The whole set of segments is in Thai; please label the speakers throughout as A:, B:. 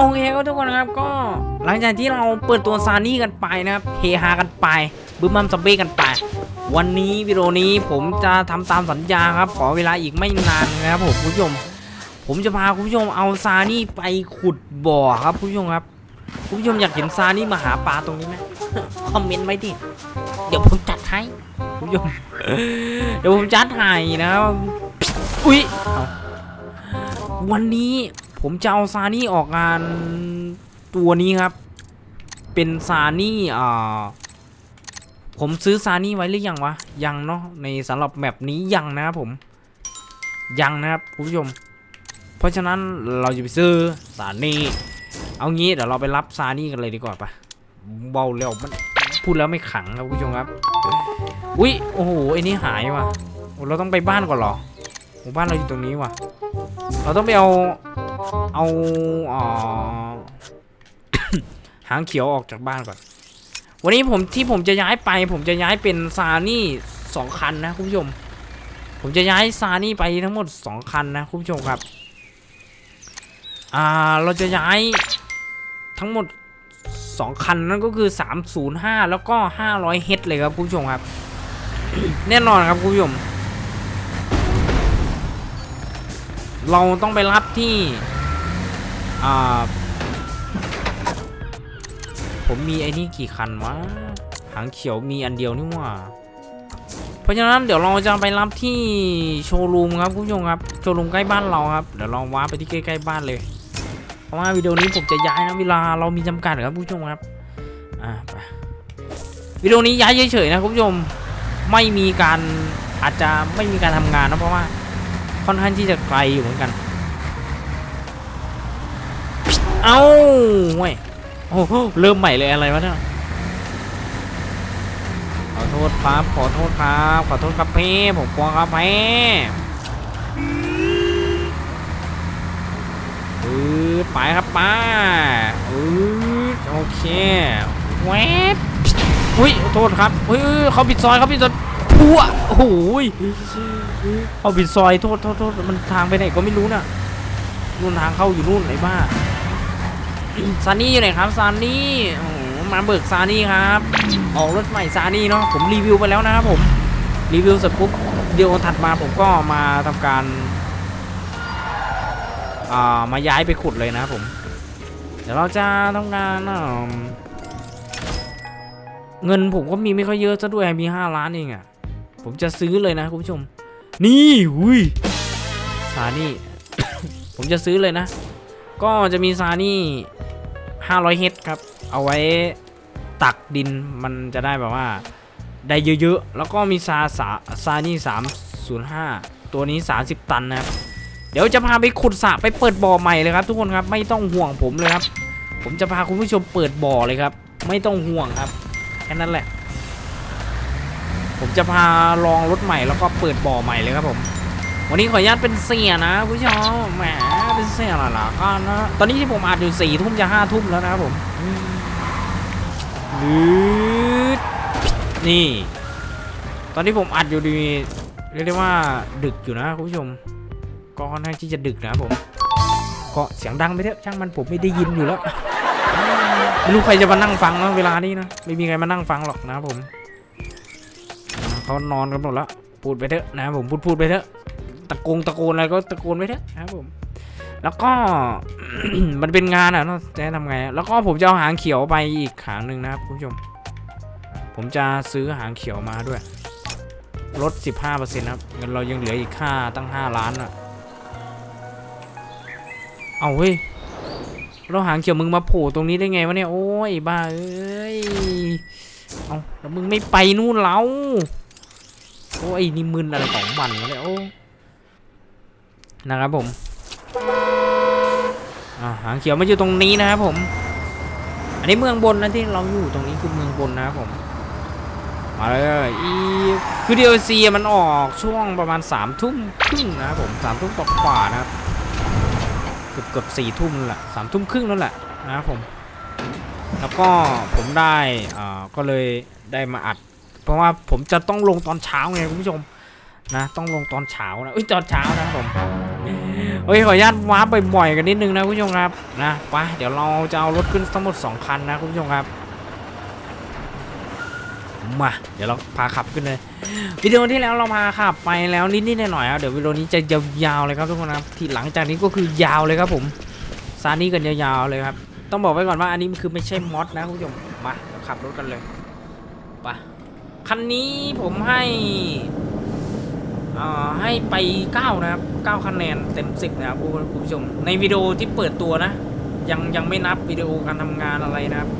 A: โอเคก็ทุกคนครับก็หลังจากที่เราเปิดตัวซานี่กันไปนะครับเฮฮากันไปบึ้มบัมซัมเบ้กันไป วันนี้วิดีโอนี้ผมจะทำตามสัญญาครับ ขอเวลาอีกไม่นานนะครับผมคุณผู้ชม ผมจะพาคุณผู้ชมเอาซานี่ไปขุดบ่อครับคุณผู้ชมครับคุณผู้ชมอยากเห็นซานี่มาหาปลาตรงนี้ไหมคอมเมนต์ไว้ดิเดี๋ยวผมจัดให้คุณผู้ชมเดี๋ยวผมจัดให้นะครับอุ้ยวันนี้ ผมจะเอาซานี่ออกงานตัวนี้ครับ เป็นซานี่อ่าผมซื้อซานี่ไว้หรือยังวะ ยังเนาะในสำหรับแมปนี้ยังนะครับผม ยังนะครับคุณผู้ชม เพราะฉะนั้นเราจะไปซื้อซานี่เอางี้เดี๋ยวเราไปรับซานี่กันเลยดีกว่าปะเบาเร็วมันพูดแล้วไม่ขังครับคุณผู้ชมครับ อุ้ยโอ้โหไอ้นี่หายว่ะเราต้องไปบ้านก่อนเหรอหมู่บ้านเราอยู่ตรงนี้ว่ะ เราต้องไปเอา เอาอหางเขียวออกจากบ้านก่อน วันนี้ผมที่ผมจะย้ายไป ผมจะย้ายเป็นซานี่สองคันนะคุณผู้ชม ผมจะย้ายซานี่ไปทั้งหมดสองคันนะคุณผู้ชมครับ อ่าเราจะย้ายทั้งหมดสองคันนั่นก็คือ 305 แล้วก็ 500 เฮดเลยครับคุณผู้ชมครับ แน่นอนครับคุณผู้ชมเราต้องไปรับที่ ผมมีไอ้นี่กี่คันวะ หางเขียวมีอันเดียวนี่ว่า เพราะฉะนั้นเดี๋ยวเราจะไปรับที่โชว์รูมครับคุณผู้ชมครับ โชว์รูมใกล้บ้านเราครับ เดี๋ยวเราว้าไปที่ใกล้ๆบ้านเลย เพราะว่าวิดีโอนี้ผมจะย้ายนะเวลาเรามีจำกัดครับคุณผู้ชมครับ อ่าไปวิดีโอนี้ย้ายเฉยๆนะคุณผู้ชม ไม่มีการอาจจะไม่มีการทำงานนะเพราะว่าค่อนข้างที่จะไกลอยู่เหมือนกัน เอ้าเว้ยโอ้โหเริ่มใหม่เลยอะไรวะเนี่ยขอโทษครับขอโทษครับขอโทษครับพี่ผมกลัวครับพี่อือไปครับป้าอือโอเคแวบอุ้ยโทษครับอุ้ยเขาปิดซอยเขาปิดซอยพัวโอ้โหยเขาปิดซอยโทษโทษโทษมันทางไปไหนก็ไม่รู้น่ะนู่นทางเข้าอยู่นู่นไอ้บ้า ซานี่อยู่ไหนครับซานี่โอ้โหมาเบิกซานี่ครับ ออกรถใหม่ซานี่เนาะผมรีวิวไปแล้วนะครับผมรีวิวเสร็จปุ๊บเดี๋ยวถัดมาผมก็มาทำการอ่ามาย้ายไปขุดเลยนะครับผม เดี๋ยวเราจะทำงานอ่าเงินผมก็มีไม่ค่อยเยอะซะด้วยมี 5 ล้านเองอะ่ะผมจะซื้อเลยนะคุณผู้ชม นี่หุยซานี่ ผมจะซื้อเลยนะ ก็จะมีซานี่ 500เฮดครับ เอาไว้ตักดินมันจะได้แบบว่า ได้เยอะๆ แล้วก็มีซาสาซานี่ 305 ตัวนี้ 30 ตันนะครับ เดี๋ยวจะพาไปขุดสระไปเปิดบ่อใหม่เลยครับ ทุกคนครับไม่ต้องห่วงผมเลยครับ ผมจะพาคุณผู้ชมเปิดบ่อเลยครับ ไม่ต้องห่วงครับแค่นั้นแหละ ผมจะพาลองรถใหม่แล้วก็เปิดบ่อใหม่เลยครับผม วันนี้ขออนุญาตเป็นเสียนะคุณผู้ชมแหมเป็นเสียหล่ะก็นะตอนนี้ที่ผมอัดอยู่สี่ทุ่มจะห้าทุ่มแล้วนะครับผมลืดนี่ ตอนที่ผมอัดอยู่ดีเรียกได้ว่าดึกอยู่นะคุณผู้ชม ก็ค่อนข้างที่จะดึกนะผมก็เสียงดังไปเถอะช่างมันผมไม่ได้ยินอยู่แล้วไม่รู้ใครจะมานั่งฟังนะเวลานี้นะไม่มีใครมานั่งฟังหรอกนะผมเขานอนกันหมดแล้วพูดไปเถอะนะผมพูดพูดไปเถอะ กงตะโกนอะไรก็ตะโกนไปเถอะครับผม แล้วก็ มันเป็นงานอะเนาะจะทำไง แล้วก็ผมจะเอาหางเขียวไปอีกหางหนึ่งนะครับคุณผู้ชม ผมจะซื้อหางเขียวมาด้วย ลด 15%นะครับเงินเรายังเหลืออีกค่าตั้ง 5 ล้านอะ เอาเฮ้ยเราหางเขียวมึงมาโผล่ตรงนี้ได้ไงวะเนี่ย โอ้ยบ้าเอ้ย เอาแล้วมึงไม่ไปนู่นเราโอ้ยนี่มึนอะไรของมันวะเนี่ยโอ้ นะครับผมอ่าหางเขียวมาอยู่ตรงนี้นะครับผม อันนี้เมืองบนนะที่เราอยู่ตรงนี้คือเมืองบนนะครับผม มาเลยอีคือ DLC มันออกช่วงประมาณ3ามทุ่มครึ่งนะครับผมสามทุ่มกว่านะครับเกือบเกือบสี่ทุ่มแหละสามทุ่มครึ่งนั่นแหละนะครับผม แล้วก็ผมได้อ่าก็เลยได้มาอัด เพราะว่าผมจะต้องลงตอนเช้าไงคุณผู้ชม นะต้องลงตอนเช้านะเอ้ยตอนเช้านะครับผมเฮ้ยขออนุญาตวาร์ปบ่อยๆกันนิดนึงนะคุณผู้ชมครับนะไปเดี๋ยวเราจะเอารถขึ้นทั้งหมด 2 คันนะคุณผู้ชมครับมาเดี๋ยวเราพาขับขึ้นเลยวิดีโอที่แล้วเราพาขับไปแล้วนิดๆหน่อยๆครับเดี๋ยววิดีโอนี้จะยาวๆเลยครับทุกคนครับที่หลังจากนี้ก็คือยาวเลยครับผมซานี่กันยาวๆเลยครับต้องบอกไว้ก่อนว่าอันนี้มันคือไม่ใช่มอดนะคุณผู้ชมมาเราขับรถกันเลยไปคันนี้ผมให้ ให้ไป 9 นะครับ 9 คะแนนเต็ม 10 นะครับคุณผู้ชม ในวิดีโอที่เปิดตัวนะ ยังยังไม่นับวิดีโอการทำงานอะไรนะครับ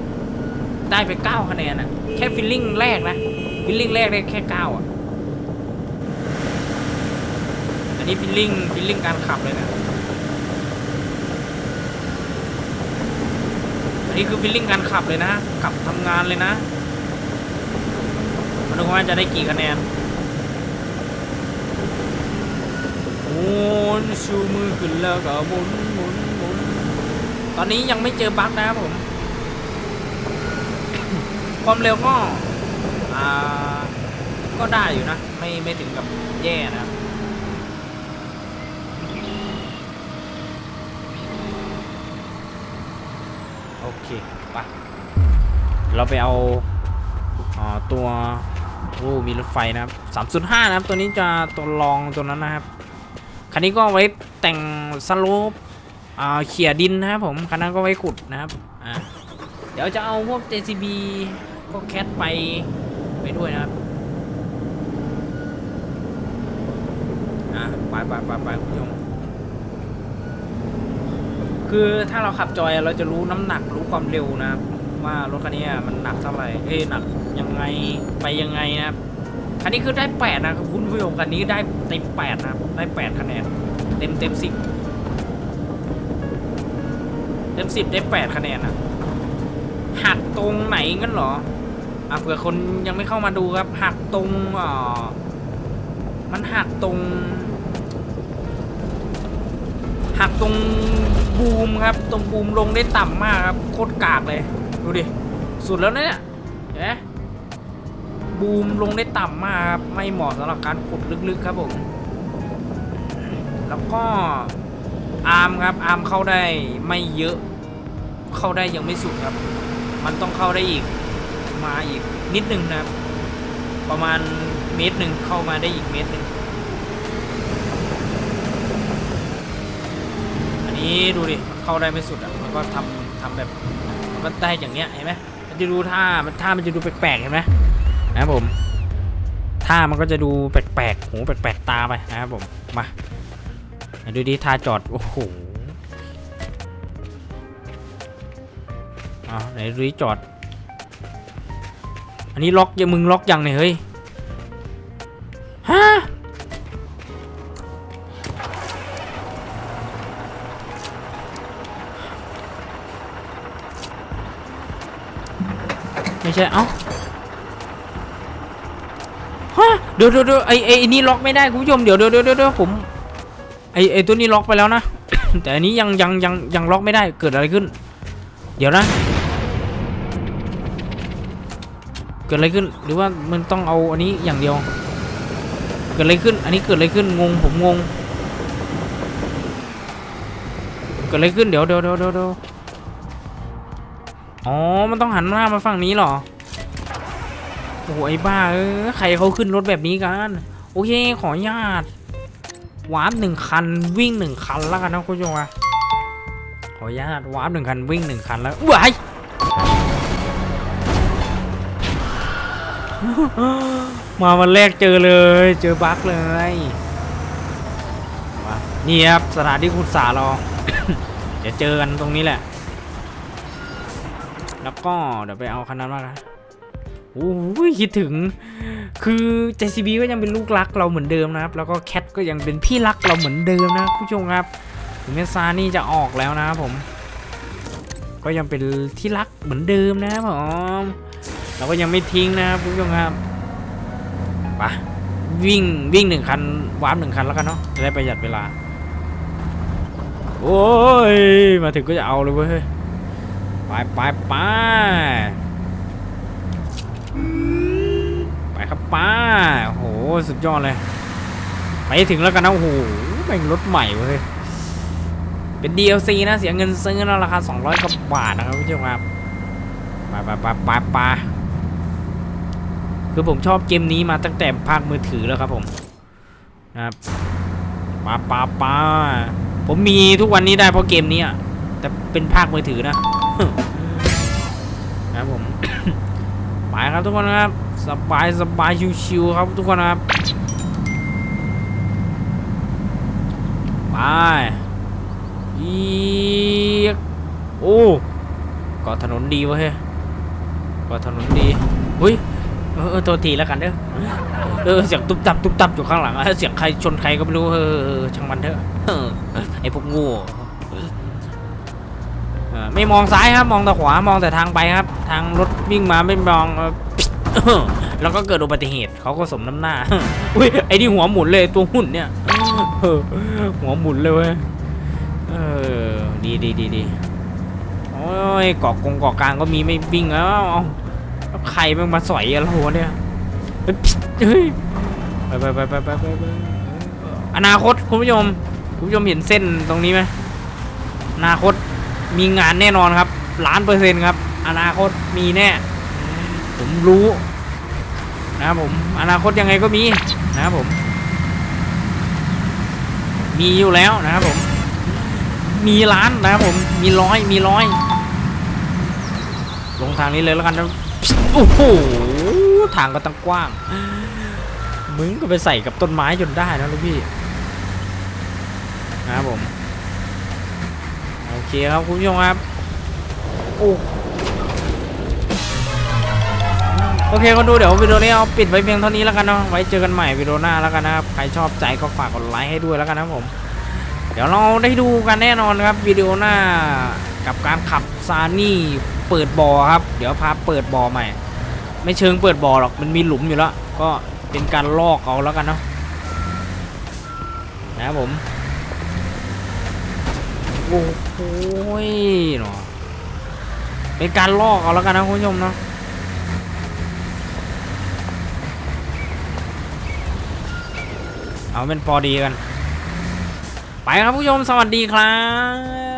A: ได้ไป 9 คะแนนอะแค่ฟิลลิ่งแรกนะ ฟิลลิ่งแรกได้แค่ 9 อะ อันนี้ฟิลลิ่งฟิลลิ่งการขับเลยนะ อันนี้คือฟิลลิ่งการขับเลยนะ ขับทำงานเลยนะมาดูว่าจะได้กี่คะแนนห มุนชูมือขึ้นแล้วก็หมุนหมุนหมุนตอนนี้ยังไม่เจอบั๊กนะครับผม ความเร็วก็อ่าก็ได้อยู่นะ ไม่ไม่ถึงกับแย่นะโอเคไปเราไปเอาอ่าตัวโอ้มีรถไฟนะครับ3.5นะครับ ตัวนี้จะตัวรองตัวนั้นนะครับ คันนี้ก็ไว้แต่งสโลปอ่าเขี่ยดินนะครับผมคันนั้นก็ไว้ขุดนะครับเดี๋ยวจะเอาพวก JCB พวกแคทไปไปด้วยนะครับอะไปไปไปไปคุณผู้ชมคือถ้าเราขับจอยเราจะรู้น้ำหนักรู้ความเร็วนะครับว่ารถคันนี้มันหนักเท่าไหร่เอ้ยหนักยังไงไปยังไงนะครับ คันนี้คือได้แปดนะครับคุณผู้ชมคันนี้ได้เต็มแปดนะครับได้แปดคะแนนเต็มเต็มสิบเต็มสิบได้แปดคะแนนอะหักตรงไหนงั้นเหรออะเผื่อคนยังไม่เข้ามาดูครับ หักตรงอ่อมันหักตรง หักตรงบูมครับ ตรงบูมลงได้ต่ำมากครับ โคตรกากเลย ดูดิ สุดแล้วนะเนี่ยเห็นไหม บูมลงได้ต่ำมากครับไม่เหมาะสำหรับการขุดลึกๆครับผม แล้วก็อาร์มครับอาร์มเข้าได้ไม่เยอะ เข้าได้ยังไม่สุดครับ มันต้องเข้าได้อีกมาอีกนิดนึงนะครับ ประมาณเมตรหนึ่งเข้ามาได้อีกเมตรหนึ่งอันนี้ดูดิมันเข้าได้ไม่สุดอะมันก็ทำทำแบบมันก็ได้อย่างเนี้ยเห็นไหมมันจะดูท่ามันท่ามันจะดูแปลกๆเห็นไหม นะครับผมท่ามันก็จะดูแปลกๆหูแปลกๆตาไปนะครับผมมาดูดิท่าจอดโอ้โหอ่าไหนดูดิจอด อันนี้ล็อกยังมึงล็อกยังเนี่ยเฮ้ยฮะไม่ใช่เอ้า ฮะ เดี๋ยวเดี๋ยวเดี๋ยวไอไอไอ้นี่ล็อกไม่ได้คุณผู้ชมเดี๋ยวเดี๋ยวเดี๋ยวผมไอไอตัวนี้ล็อกไปแล้วนะ แต่อันนี้ยังยังยังยังล็อกไม่ได้เกิดอะไรขึ้น เดี๋ยวนะ เกิดอะไรขึ้นหรือว่ามันต้องเอาอันนี้อย่างเดียว เกิดอะไรขึ้น อันนี้เกิดอะไรขึ้นงงผมงง เกิดอะไรขึ้นเดี๋ยวเดี๋ยวเดี๋ยวเดี๋ยวเดี๋ยวอ๋อ มันต้องหันหน้ามาฝั่งนี้เหรอ โอ้โหไอ้บ้าเออใครเขาขึ้นรถแบบนี้กัน โอเคขออนุญาตวาร์ปหนึ่งคันวิ่งหนึ่งคันแล้วกันนะคุณผู้ชมอะขออนุญาตวาร์ปหนึ่งคันวิ่งหนึ่งคันแล้วว้ายมาวันแรกเจอเลย เจอบั๊กเลยนี่ครับสถานที่ขุดสาเราเดี๋ยวเจอกันตรงนี้แหละ แล้วก็เดี๋ยวไปเอาคันนั้นมาน โอ้ยคิดถึง คือ JCB ก็ยังเป็นลูกรักเราเหมือนเดิมนะครับ แล้วก็แคทก็ยังเป็นพี่รักเราเหมือนเดิมนะผู้ชมครับถึงแม้ซานี่จะออกแล้วนะครับผม ก็ยังเป็นที่รักเหมือนเดิมนะครับผมเราก็ยังไม่ทิ้งนะครับผู้ชมครับไปวิ่งวิ่งหนึ่งคันวาร์ปหนึ่งคันแล้วกันเนาะจะได้ประหยัดเวลา โอ้ย มาถึงก็จะเอาเลยเว้ยไปไปไป ไปครับป้าโอ้โหสุดยอดเลย ไปถึงแล้วกันนะโอ้โหแม่งรถใหม่เว้ยเป็น DLC นะเสียเงินซื้อนะราคา 200กว่าบาทนะครับผู้ชมครับไปไปไปไปไปคือผมชอบเกมนี้มาตั้งแต่ภาคมือถือแล้วครับผมนะครับปาปาปาผมมีทุกวันนี้ได้เพราะเกมนี้อะแต่เป็นภาคมือถือนะ นะครับผม ไปครับทุกคนนะครับสบายสบายชิวๆครับทุกคนนะครับไปอีกโอ้ก็ถนนดีวะเฮ้ยก็ถนนดีอุ้ยเออตัวทีแล้วกันเด้อเออเสียงตุ๊บตับตุ๊บตับอยู่ข้างหลังเสียงใครชนใครก็ไม่รู้เออช่างมันเถอะไอพวกงู ไม่มองซ้ายครับมองแต่ขวามองแต่ทางไปครับ ทางรถวิ่งมาไม่มองแล้วก็เกิดอุบัติเหตุเขาก็สมน้ำหน้าอุ้ยไอ้นี่หัวหมุนเลยตัวหุ่นเนี่ยหัวหมุนเลยเว้ยเออดีดีดีดีโอ้ยเกาะกงเกาะกลางก็มีไม่วิ่งแล้วเอาใครมันมาสอยอะไรวเนี่ยเฮ้ยไปไปไปไปไปไปอนาคตคุณผู้ชมคุณผู้ชมเห็นเส้นตรงนี้ไหมอนาคต มีงานแน่นอนครับล้านเปอร์เซ็นต์ครับ อนาคตมีแน่ ผมรู้ นะครับผม อนาคตยังไงก็มีนะครับผม มีอยู่แล้วนะครับผม มีร้านนะครับผม มีร้อย มีร้อย ลงทางนี้เลยแล้วกันนะโอ้โห ทางก็ตั้งกว้าง มึงก็ไปใส่กับต้นไม้จนได้นะลูกพี่ นะครับผม เคครับคุณผู้ชมครับโอ้โอเคคนดูเดี๋ยววิดีโอนี้เอาปิดไว้เพียงเท่านี้แล้วกันเนาะไว้เจอกันใหม่วิดีโอหน้าแล้วกันนะครับใครชอบใจก็ฝากกดไลค์ให้ด้วยแล้วกันนะครับผม เดี๋ยวเราได้ดูกันแน่นอนครับวิดีโอหน้ากับการขับซานี่เปิดบ่อครับ เดี๋ยวพาเปิดบ่อใหม่ ไม่เชิงเปิดบ่อหรอกมันมีหลุมอยู่แล้ว ก็เป็นการลอกเอาแล้วกันเนาะนะครับผม โอ้โหเนาะเป็นการลอกเอาแล้วกันนะคุณผู้ชมเนาะเอาเป็นพอดีกัน ไปครับผู้ชมสวัสดีครับ